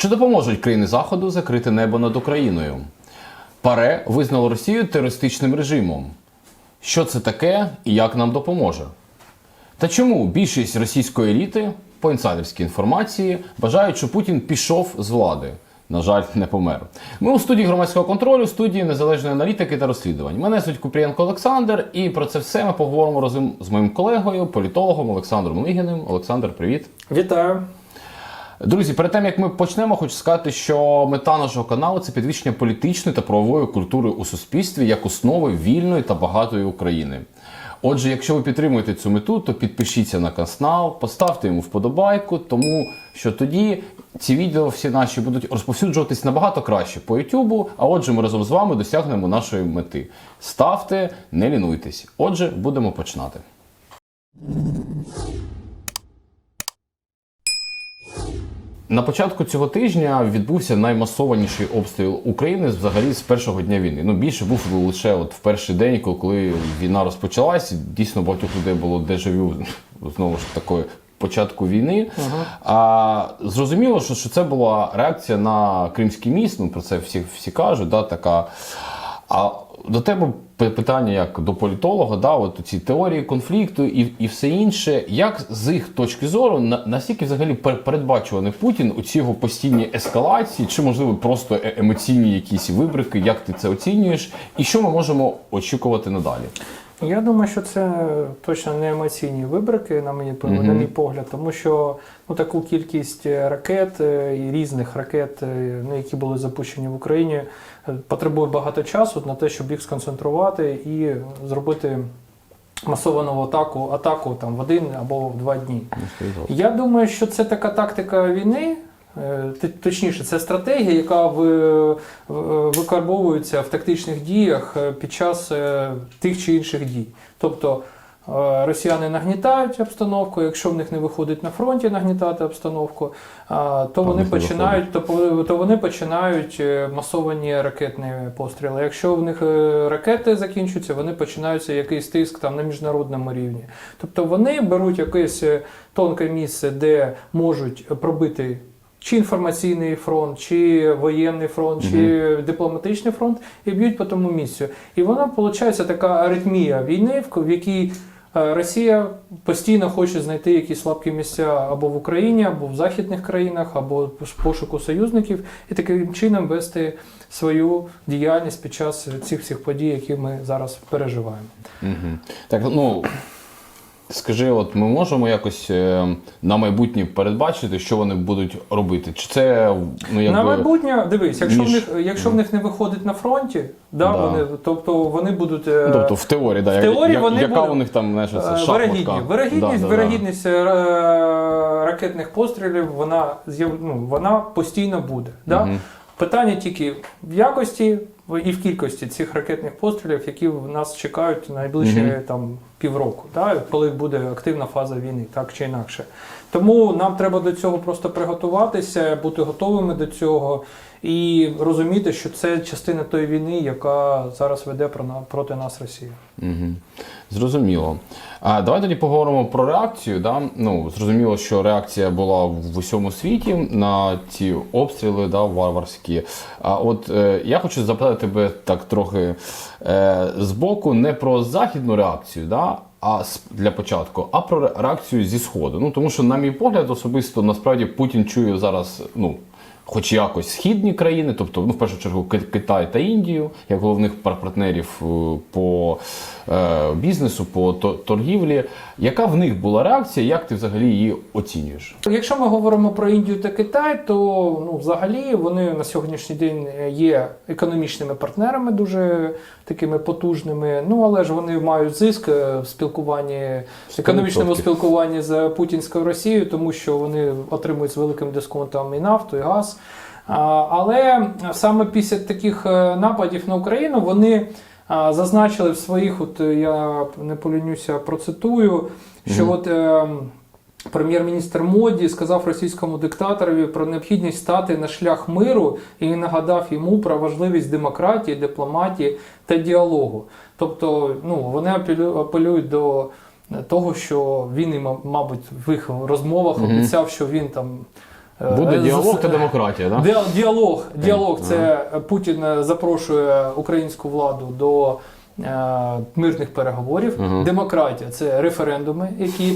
Чи допоможуть країни Заходу закрити небо над Україною? Паре визнало Росію терористичним режимом. Що це таке і як нам допоможе? Та чому більшість російської еліти, по інсайдерській інформації, вважають, що Путін пішов з влади? На жаль, не помер. Ми у студії громадського контролю, студії незалежної аналітики та розслідувань. Мене звуть Купрієнко Олександр, і про це все ми поговоримо разом з моїм колегою, політологом Олександром Лигіним. Олександр, привіт. Вітаю. Друзі, перед тим як ми почнемо, хочу сказати, що мета нашого каналу це підвищення політичної та правової культури у суспільстві як основи вільної та багатої України. Отже, якщо ви підтримуєте цю мету, то підпишіться на канал, поставте йому вподобайку, тому що тоді ці відео всі наші будуть розповсюджуватись набагато краще по Ютубу. А отже, ми разом з вами досягнемо нашої мети. Ставте, не лінуйтесь. Отже, будемо починати. На початку цього тижня відбувся наймасованіший обстріл України взагалі з першого дня війни. Ну більше був лише от в перший день, коли- війна розпочалась. Дійсно, багатьох людей було дежавю знову ж такої початку війни. А зрозуміло, що, що це була реакція на Кримський міст. Ну про це всі, всі кажуть. Да, така. А до тебе питання як до політолога, да, от ці теорії конфлікту і, і все інше. Як з їх точки зору, на, наскільки взагалі пер- передбачуваний Путін у ці його постійні ескалації, чи можливо просто е- емоційні якісь вибрики, як ти це оцінюєш, і що ми можемо очікувати надалі? Я думаю, що це точно не емоційні вибрики, на Мгм. на мій погляд, тому що ну, таку кількість е, ракет е, і різних ракет, ну, які були запущені в Україні, потребує багато часу на те, щоб їх сконцентрувати і зробити масовану атаку, атаку там, в один або в два дні. Я думаю, що це така тактика війни. е, Точніше, це стратегія, яка викарбовується в тактичних діях е, під час е, тих чи інших дій. Тобто росіяни нагнітають обстановку, якщо в них не виходить на фронті нагнітати обстановку, то в вони починають, то, то вони починають е, масовані ракетні постріли. Якщо в них е, ракети закінчуються, вони починаються якийсь тиск там на міжнародному рівні. Тобто вони беруть якесь е, тонке місце, де можуть пробити чи інформаційний фронт, чи воєнний фронт, чи дипломатичний фронт, і б'ють по тому місцю. І вона виходить така аритмія війни, в якій е, Росія постійно хоче знайти якісь слабкі місця або в Україні, або в західних країнах, або з пошуку союзників, і таким чином вести свою діяльність під час цих всіх подій, які ми зараз переживаємо. Угу. Так, ну скажи, от ми можемо якось е, на майбутнє передбачити, що вони будуть робити? Чи це ну якби На майбутнє, дивись, якщо, ніж- в них, якщо в них не виходить на фронті, да, Да. Вони, тобто вони будуть. е, тобто в теорії, да, в теорії як- вони яка будуть, у них там знаєш, це Е. Вирогідні. Вирогідність, Да, вирогідність е, ракетних пострілів, вона, ну, вона постійно буде. Да? Мгм. Питання тільки в якості і в кількості цих ракетних пострілів, які в нас чекають найближчі Мгм. там, півроку, да? коли буде активна фаза війни, так чи інакше. Тому нам треба до цього просто приготуватися, бути готовими до цього і розуміти, що це частина тої війни, яка зараз веде проти нас Росія. Угу. Зрозуміло. А давай тоді поговоримо про реакцію. Да? Ну, зрозуміло, що реакція була в усьому світі на ці обстріли да, варварські. А от е, я хочу запитати тебе так трохи е, збоку, не про західну реакцію, да? а для початку, а про реакцію зі Сходу. Ну, тому що, на мій погляд, особисто насправді Путін чує зараз. ну, Хоч якось східні країни, тобто ну, в першу чергу Китай та Індію, як головних партнерів е, по е, бізнесу, по торгівлі. Яка в них була реакція? Як ти взагалі її оцінюєш? Якщо ми говоримо про Індію та Китай, то ну, взагалі вони на сьогоднішній день є економічними партнерами, дуже такими потужними. Ну але ж вони мають зиск е, в спілкуванні, економічному спілкуванні з путінською Росією, тому що вони отримують з великим дисконтом і нафту, і газ. Але саме після таких е, нападів на Україну вони зазначили в своїх, от е, я не полінюся, процитую, що Мгм. от. е, Прем'єр-міністр Моді сказав російському диктаторові про необхідність стати на шлях миру і нагадав йому про важливість демократії, дипломатії та діалогу. Тобто, ну вони апелюють до того, що він, мабуть, в їх розмовах обіцяв, що він там е, Буде діалог та демократія, так? Діа- Діалог, діалог це Путін е, запрошує українську владу до е, мирних переговорів. Мгм. Демократія це референдуми, які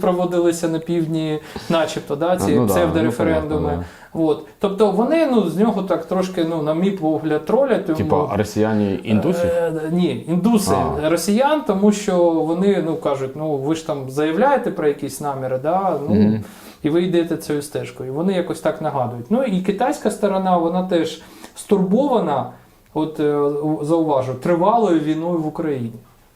проводилися на півдні, начебто, да, ці Ну псевдореферендуми. ну, От. Тобто вони ну, з нього так трошки, ну, на мій погляд, тролять. тому- Типа росіяни індусів? Е, Ні, індуси А. росіян, тому що вони ну кажуть, ну ви ж там заявляєте про якісь наміри, да? ну, Мгм. і ви йдете цією стежкою. Вони якось так нагадують. Ну і китайська сторона, вона теж стурбована, от е, зауважу, тривалою війною в Україні.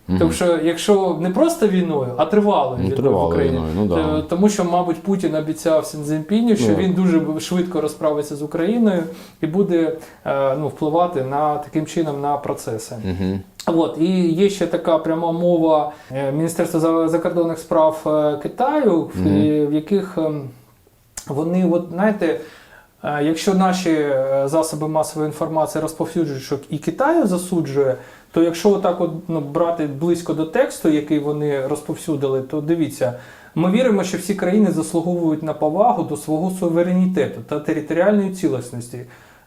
Мгм. Тому що якщо не просто війною, а тривалою Ну, війною в Україні. війною, ну да. Тому що, мабуть, Путін обіцяв Сінзінпіню, що Ну. він дуже швидко розправиться з Україною і буде е, ну, впливати на таким чином на процеси. Мгм. От і є ще така пряма мова е, Міністерства за- закордонних справ Китаю, в- Мгм. е, в яких ем, вони, от знаєте, якщо наші е, засоби масової інформації розповсюджують, що і Китаю засуджує, то якщо отак от, ну, брати близько до тексту, який вони розповсюдили, то дивіться. Ми віримо, що всі країни заслуговують на повагу до свого суверенітету та територіальної цілісності.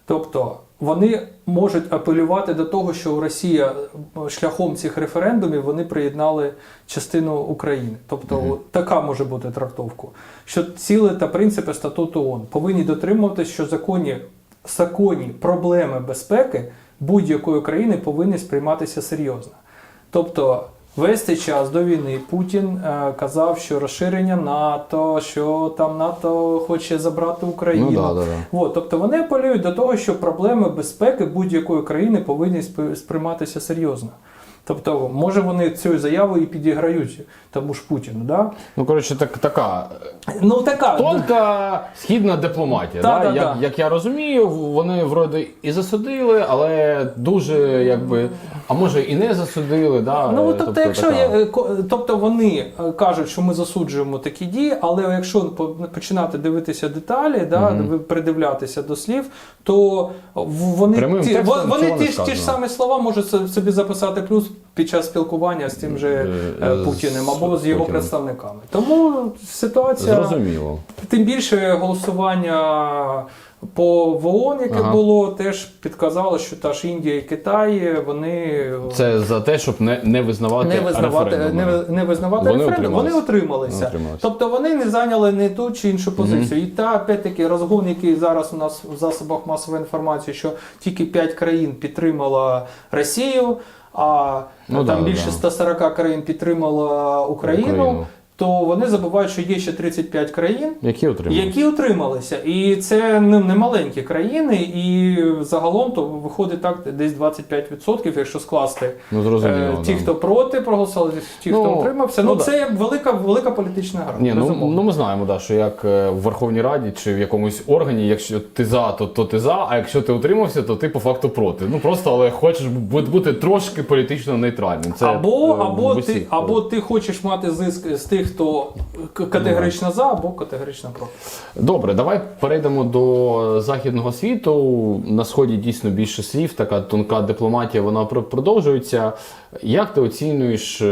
Тобто вони можуть апелювати до того, що Росія е, шляхом цих референдумів вони приєднали частину України. Тобто от така може бути трактовка. Що цілі та принципи статуту ООН повинні дотримуватися, що законі, законі проблеми безпеки будь-якої країни повинні сприйматися серйозно. Тобто весь цей час до війни Путін е, казав, що розширення НАТО, що там НАТО хоче забрати Україну. Ну да, да, да. От, тобто вони апелюють до того, що проблеми безпеки будь-якої країни повинні спри- сприйматися серйозно. Тобто, може вони цю заяву і підіграють тому ж Путіну. Да? Ну, коротше, так, така Ну така. тонка східна дипломатія. Да, да? да, як, да. як я розумію, вони вроде і засудили, але дуже якби. А може і не засудили. Да? Ну, тобто, якщо така- тобто вони е, кажуть, що ми засуджуємо такі дії, але якщо починати дивитися деталі, да, ви- придивлятися до слів, то вони, Прямим ті, вони ті, ті ж самі слова можуть собі записати плюс під час спілкування з тим же е, Е, Путіним або з його представниками. Тому ситуація Зрозуміло. Тим більше голосування по в ООН, яке Ага. було, теж підказало, що та ж Індія і Китай вони Це за те, щоб не, не визнавати не визнавати, референдуми. не, не визнавати Вони референдум, вони. Вони утримались. Тобто вони не зайняли не ту чи іншу позицію. І та опять-таки розгон, який зараз у нас в засобах масової інформації, що тільки 5 країн підтримала Росію, а Ну там да, більше да. 140 країн підтримала Україну, Україну. То вони забувають, що є ще 35 країн. Які отримали? Які утрималися, і це ну, не маленькі країни, і загалом то виходить так десь 25%, якщо скласти Ну, зрозуміло. Е, ті, да. хто проти проголосували, ті, Ну, хто утримався. Ну, ну, да. це велика, велика політична гра. Ні, ну, ну ми знаємо, да, що як е, в Верховній Раді чи в якомусь органі, якщо ти за, то, то ти за, а якщо ти утримався, то ти по факту проти. Ну просто але хочеш бути трошки політично нейтральним. Це або, або, ти, або ти хочеш мати зиск з тих, хто категорично за, або категорично проти. Добре, давай перейдемо до західного світу. На сході дійсно більше слів, така тонка дипломатія, вона пр- продовжується. Як ти оцінюєш е,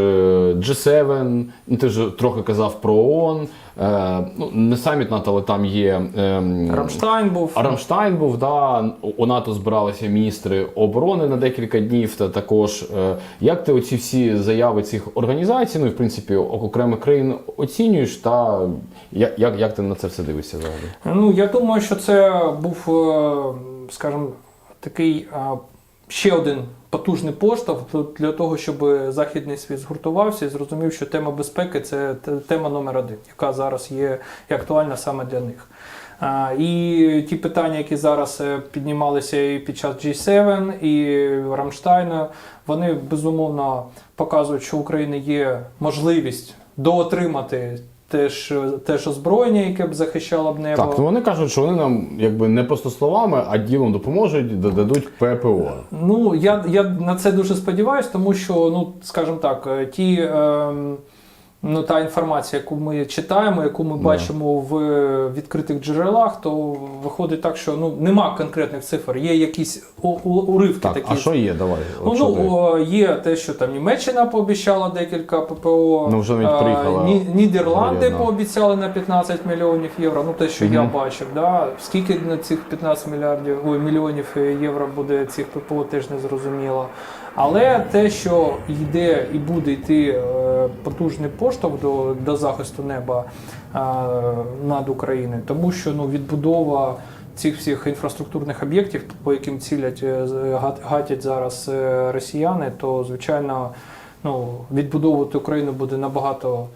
G7? Ну, ти ж трохи казав про ООН. Е, ну, не саміт НАТО, але там є. ем, Рамштайн був. Рамштайн був, да, у НАТО збиралися міністри оборони на декілька днів. Та також е, як ти оці всі заяви цих організацій, ну і в принципі окремих країн оцінюєш, та як, як, як ти на це все дивишся взагалі? Ну, я думаю, що це був, е, скажімо, такий ще один потужний поштовх для того, щоб західний світ згуртувався і зрозумів, що тема безпеки це тема номер один, яка зараз є актуальна саме для них. І ті питання, які зараз е, піднімалися і під час G7, і Рамштайну, вони безумовно показують, що у України є можливість доотримати теж, теж озброєння, яке б захищало б небо. Так, ну вони кажуть, що вони нам якби не просто словами, а ділом допоможуть, додадуть ППО. Ну, я, я на це дуже сподіваюся, тому що, ну, скажімо так, е, ті ем, ну, та інформація, яку ми читаємо, яку ми бачимо в відкритих джерелах, то виходить так, що ну нема конкретних цифр, є якісь у- у- уривки Так, такі. а що є? Давай. Ну, От що ти? ну о, є те, що там Німеччина пообіцяла декілька ППО. Ну, вже навіть а, приїхала Ні- Нідерланди воєнна. пообіцяли на 15 мільйонів євро. Ну те, що я Мгм. бачив. Да? Скільки на цих 15 мільярдів ой, мільйонів євро буде цих ППО, теж не зрозуміло. Але те, що йде і буде йти е, потужний поштовх до, до захисту неба е, над Україною, тому що ну, відбудова цих всіх інфраструктурних об'єктів, по яким цілять е, гатять зараз росіяни, то звичайно ну, відбудовувати Україну буде набагато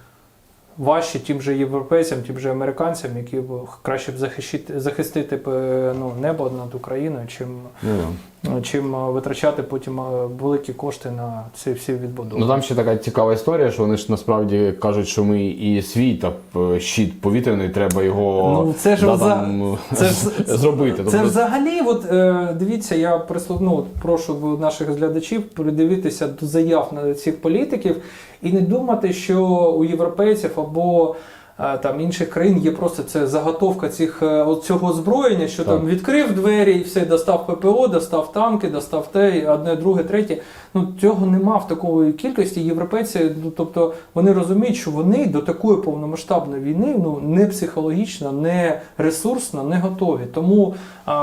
важче тим же європейцям, тим же американцям, які б краще б захищити, захистити б, е, ну, небо над Україною, чим, Ну, да. чим е, витрачати потім е, великі кошти на ці всі відбудови. Ну там ще така цікава історія, що вони ж насправді кажуть, що ми і свій так е, щит повітряний, треба його Ну, це ж да, вза- там, це ж- зробити. Це Тобто, взагалі, от е, дивіться, я прислов, ну, прошу наших глядачів придивитися до заяв на цих політиків і не думати, що у європейців або там інших країн є просто це заготовка цих е, цього озброєння, що Так. там відкрив двері і все, достав ППО, достав танки, достав те, одне, друге, третє. Ну цього нема в такої кількості. Європейці, ну тобто вони розуміють, що вони до такої повномасштабної війни ну не психологічно, не ресурсно, не готові. Тому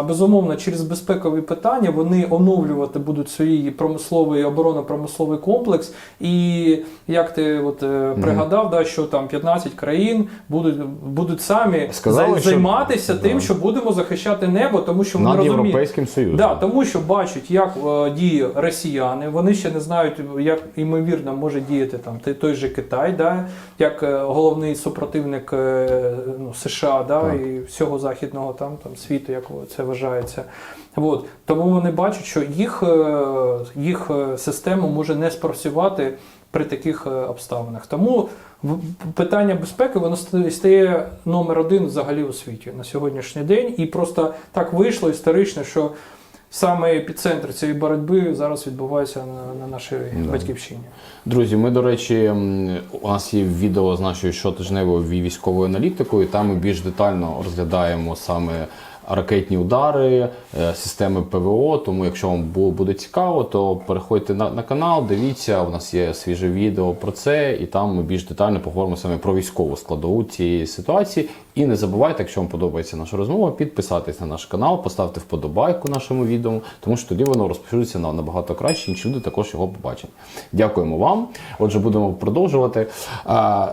безумовно через безпекові питання вони оновлювати будуть свій промисловий оборонно-промисловий комплекс. І як ти от е, пригадав, да, що там 15 країн будуть будуть самі Сказали, зай- що- займатися Да. тим, що будемо захищати небо, тому що над розуміють. Європейським Союзом. Да, тому що бачать, як е, діє росіяни. Вони ще не знають, як ймовірно може діяти там той- той же Китай, да, як е, головний супротивник е, ну, США да, Так. і всього західного там, там світу, як це вважається. От. Тому вони бачать, що їх, е, їх е, система може не спрацювати при таких е, обставинах. Тому питання безпеки воно стає номер один взагалі у світі на сьогоднішній день. І просто так вийшло історично, що саме епіцентр цієї боротьби зараз відбувається на, на нашій Да. батьківщині. Друзі, ми, до речі, у нас є відео з нашою щотижневою військовою аналітикою. Там ми більш детально розглядаємо саме ракетні удари, е, системи ПВО. Тому, якщо вам бу- буде цікаво, то переходьте на, на канал, дивіться, у нас є свіже відео про це, і там ми більш детально поговоримо саме про військову складову цієї ситуації. І не забувайте, якщо вам подобається наша розмова, підписатись на наш канал, поставте вподобайку нашому відео, тому що тоді воно розпоширюється на набагато краще, інші люди також його побачать. Дякуємо вам. Отже, будемо продовжувати.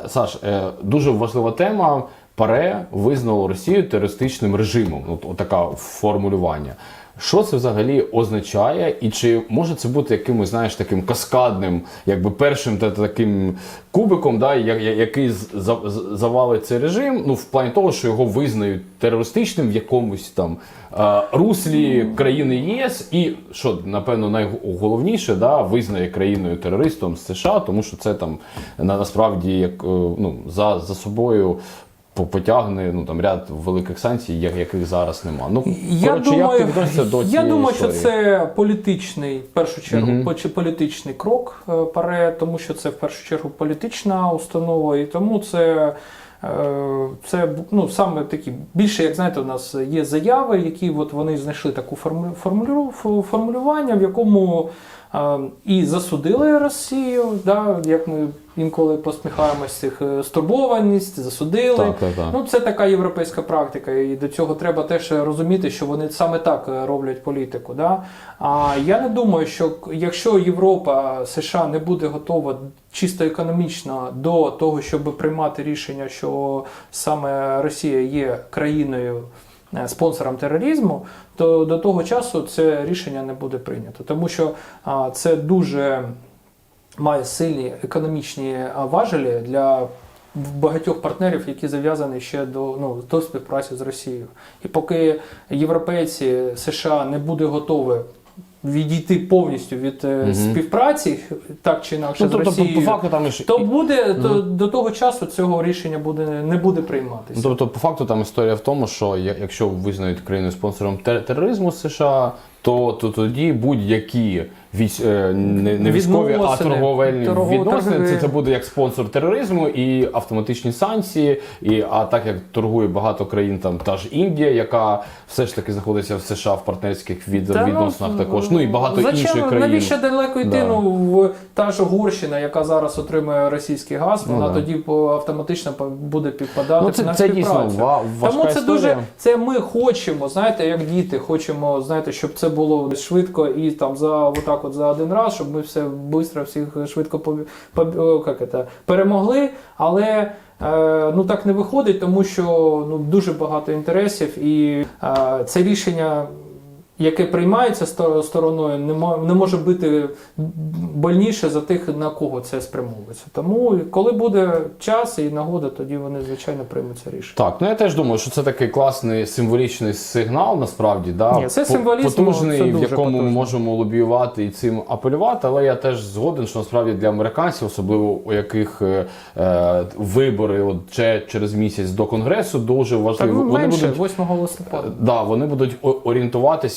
Саш, е, дуже важлива тема. ПАРЕ визнало Росію терористичним режимом. От, от така формулювання. Що це взагалі означає, і чи може це бути якимось, знаєш, таким каскадним, якби першим та таким кубиком, да, який завалить цей режим, ну в плані того, що його визнають терористичним в якомусь там е, руслі країни ЄС, і що напевно найголовніше, да, визнає країною терористом США, тому що це там насправді як е, ну за, за собою. По- Потягне ну там ряд великих санкцій, я- яких зараз нема. Ну Я коротше, як ти думаю, відносишся до я думаю, що це політичний, в першу чергу, Мгм. поч- політичний крок е, ПАРЕ, тому що це в першу чергу політична установа, і тому це. е, Це ну саме такі більше, як знаєте, у нас є заяви, які от вони знайшли таку форму- формулю- формулювання, в якому і засудили Росію, да, як ми інколи посміхаємось цих е, стурбованість, засудили. Так, так, так. Ну, це така європейська практика, і до цього треба теж розуміти, що вони саме так е, роблять політику. Да? А я не думаю, що якщо Європа, США не буде готова чисто економічно до того, щоб приймати рішення, що саме Росія є країною. Е, Спонсором тероризму, то до того часу це рішення не буде прийнято, тому що це дуже має сильні економічні важелі для багатьох партнерів, які зав'язані ще до, ну, до співпраці з Росією. І поки європейці США не буде готові відійти повністю від е, співпраці, так чи інакше Ну, з тобто, по, Росією, факту там ж то буде то, до того часу цього рішення буде не буде прийматися. Ну, тобто, по факту там історія в тому, що я- якщо визнають країну спонсором тер- тероризму США, то, то тоді будь-які військ, е, не, не військові, а Відносини. торговельні Торгово- відносини, це, торгові. це буде як спонсор тероризму і автоматичні санкції. І, а так як торгує багато країн, там та ж Індія, яка все ж таки знаходиться в США в партнерських від, Та, ну, відносинах також. Ну і багато Зачем? інших країн. Навіщо далеко йти? Да. Ну, в та ж Угорщина, яка зараз отримує російський газ, Ну, вона да. тоді по- автоматично по- буде підпадати Ну, це, на це дійсно співпрацю. ва- важка Тому це історія. дуже це ми хочемо, знаєте, як діти, хочемо, знаєте, щоб це було швидко і там за отак, от за один раз, щоб ми все швидко всіх швидко побі- як це, перемогли. Але е, ну так не виходить, тому що ну дуже багато інтересів, і е, це рішення. Яке приймається сто- стороною, не може бути больніше за тих, на кого це спрямовується. Тому коли буде час і нагода, тоді вони звичайно приймуть це рішення. Так, ну я теж думаю, що це такий класний символічний сигнал, насправді, да, Ні, це символізм, потужний, це в дуже якому ми можемо лобіювати і цим апелювати. Але я теж згоден, що насправді для американців, особливо у яких е, е, вибори от, через місяць до конгресу, дуже Так, важливо. ну, Вони менше, будуть 8 листопада. Да, вони будуть о-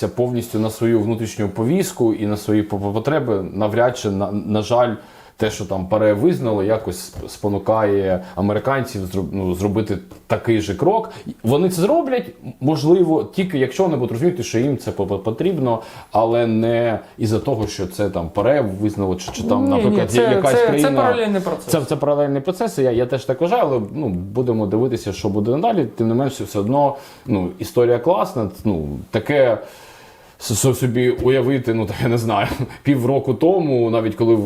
орієнтуватися повністю на свою внутрішню повістку і на свої по- потреби. Навряд чи на, на жаль, те, що там ПАРЕ визнало, якось спонукає американців ну, зробити такий же крок. Вони це зроблять, можливо, тільки якщо вони будуть розуміти, що їм це по- по- потрібно, але не із-за того, що це там ПАРЕ визнало, чи, чи там, наприклад, ні, це, якась це, країна. це паралельний процес. Це, це паралельний процес, я, я теж так вважаю, але ну, будемо дивитися, що буде надалі. Тим не менше, все одно ну, історія класна. Ну, таке собі уявити, ну так я не знаю, півроку тому, навіть коли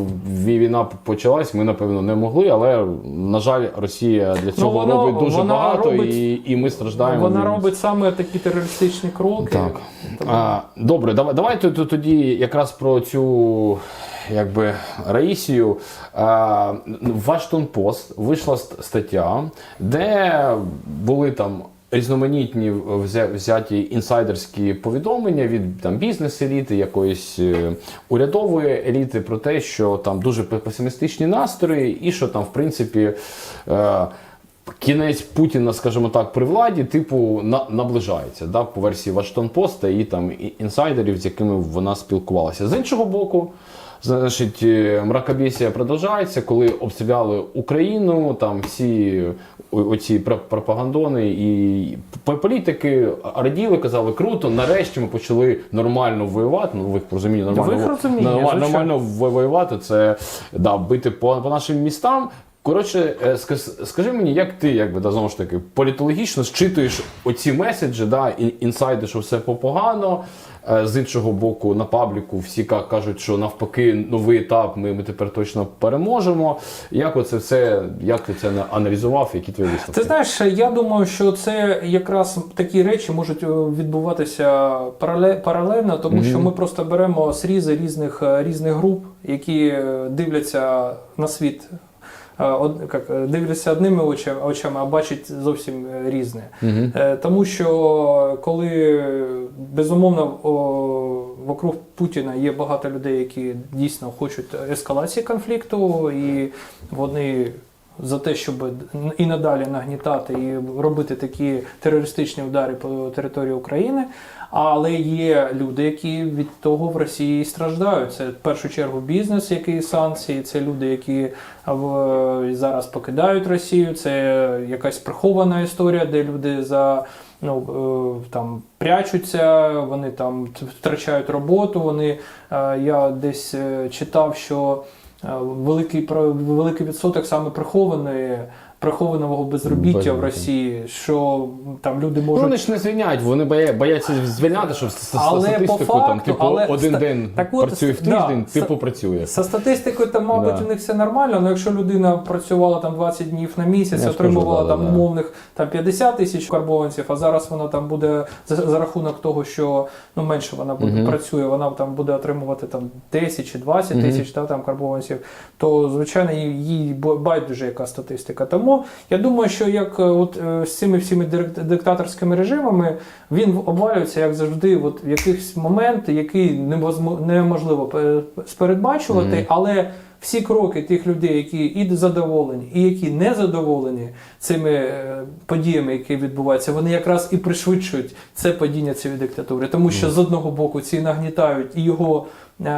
війна почалась, ми напевно не могли. Але на жаль, Росія для цього Ну, воно- робить дуже вона багато, робить- і, і ми страждаємо. Вона робить саме такі терористичні кроки. Так. А, добре, давай, давай т- т- тоді якраз про цю якби Раїсію. А, Вашингтон Пост вийшла ст- стаття, де були там. Різноманітні взяті інсайдерські повідомлення від там бізнес-еліти, якоїсь е, урядової еліти про те, що там дуже песимістичні настрої, і що там, в принципі, е, кінець Путіна, скажімо так, при владі, типу, на, наближається да, по версії Вашингтон Пост і там інсайдерів, з якими вона спілкувалася. З іншого боку, значить, мракобісія продовжається, коли обстріляли Україну, там всі оці пр- пропагандони і політики раділи, казали, круто, нарешті ми почали нормально воювати. Ну, ви їх розумінні нормально, нормально, нормально воювати, це да, бити по, по нашим містам. Коротше, е, скажи мені, як ти, якби да, знову ж таки, політологічно зчитуєш оці меседжі, да, інсайди, що все погано. Е, З іншого боку, на пабліку всі кажуть, що навпаки, новий етап, ми, ми тепер точно переможемо. Як оце все, як ти це на- аналізував, які твої висновки? Ти знаєш, я думаю, що це якраз такі речі можуть е, відбуватися парале- паралельно, тому що ми просто беремо срізи різних, різних груп, які дивляться на світ. Як, е, дивляться одними очами, а бачать зовсім е, різне. Е, Тому що коли безумовно о, вокруг Путіна є багато людей, які дійсно хочуть ескалації конфлікту, і вони за те, щоб і надалі нагнітати і робити такі терористичні удари по території України. Але є люди, які від того в Росії страждають. Це в першу чергу бізнес, який санкції, це люди, які в, зараз покидають Росію. Це якась прихована історія, де люди за ну е, там прячуться, вони там втрачають роботу. Вони е, я десь е, читав, що великий великий відсоток саме прихованої. Прихованого безробіття в Росії, що там люди Ну, можуть вони ж не звільняють, вони боя- бояться звільняти, що Але статистику по там, типу, але один день так от, працює в тиждень, ста- типу працює. За статистикою, там, мабуть, Да. у них все нормально, але якщо людина працювала там 20 днів на місяць, Я отримувала кажу, да, там да, да. умовних там 50 тисяч карбованців, а зараз вона там буде за, за рахунок того, що ну менше вона буде Мгм. працює, вона там буде отримувати там 10 чи 20 Мгм. тисяч та, там карбованців, то звичайно їй байдуже яка статистика. Тому я думаю, що як е, от е, з цими всіми диктаторськими режимами він обвалюється, як завжди, от в якийсь момент, який неможливо пе- спередбачувати, Мгм. але всі кроки тих людей, які і задоволені, і які не задоволені цими е, подіями, які відбуваються, вони якраз і пришвидшують це падіння цієї диктатури. Тому що з одного боку ці нагнітають і його е,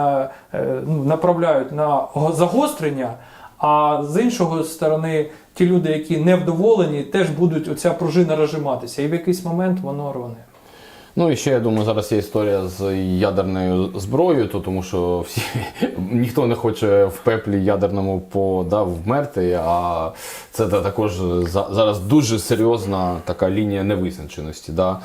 е, ну, направляють на загострення. А з іншого сторони, ті люди, які невдоволені, теж будуть оця пружина розжиматися, і в якийсь момент воно рване. Ну і ще я думаю, зараз є історія з ядерною зброєю, то тому що всі ніхто не хоче в пеплі ядерному по да, вмерти. А це та- також за- зараз дуже серйозна така лінія невизначеності. Да.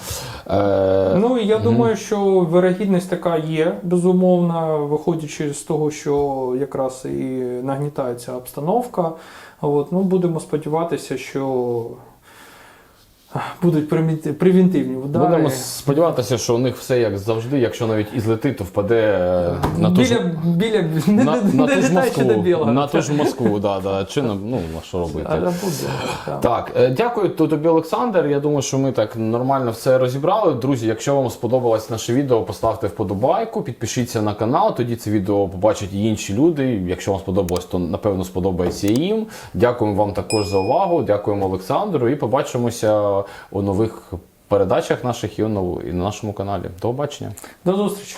Е, Ну і я думаю, що вирогідність така є, безумовно, виходячи з того, що якраз і нагнітається обстановка. От, ну, будемо сподіватися, що будуть превентивні удари. Будемо сподіватися, що у них все як завжди, якщо навіть і злетить, то впаде е, на ту ж біля, біля, на, не, на не ту ж Москву. до білого. На ту ж Москву, да, да. Чи на- ну, а що робити? Буде. так. Так, е, дякую то- тобі, Олександр. Я думаю, що ми так нормально все розібрали. Друзі, якщо вам сподобалось наше відео, поставте вподобайку, підпишіться на канал. Тоді це відео побачать і інші люди. Якщо вам сподобалось, то напевно сподобається їм. Дякуємо вам також за увагу. Дякуємо Олександру. І побачимося у нових передачах наших і на нашому каналі. До побачення. До зустрічі.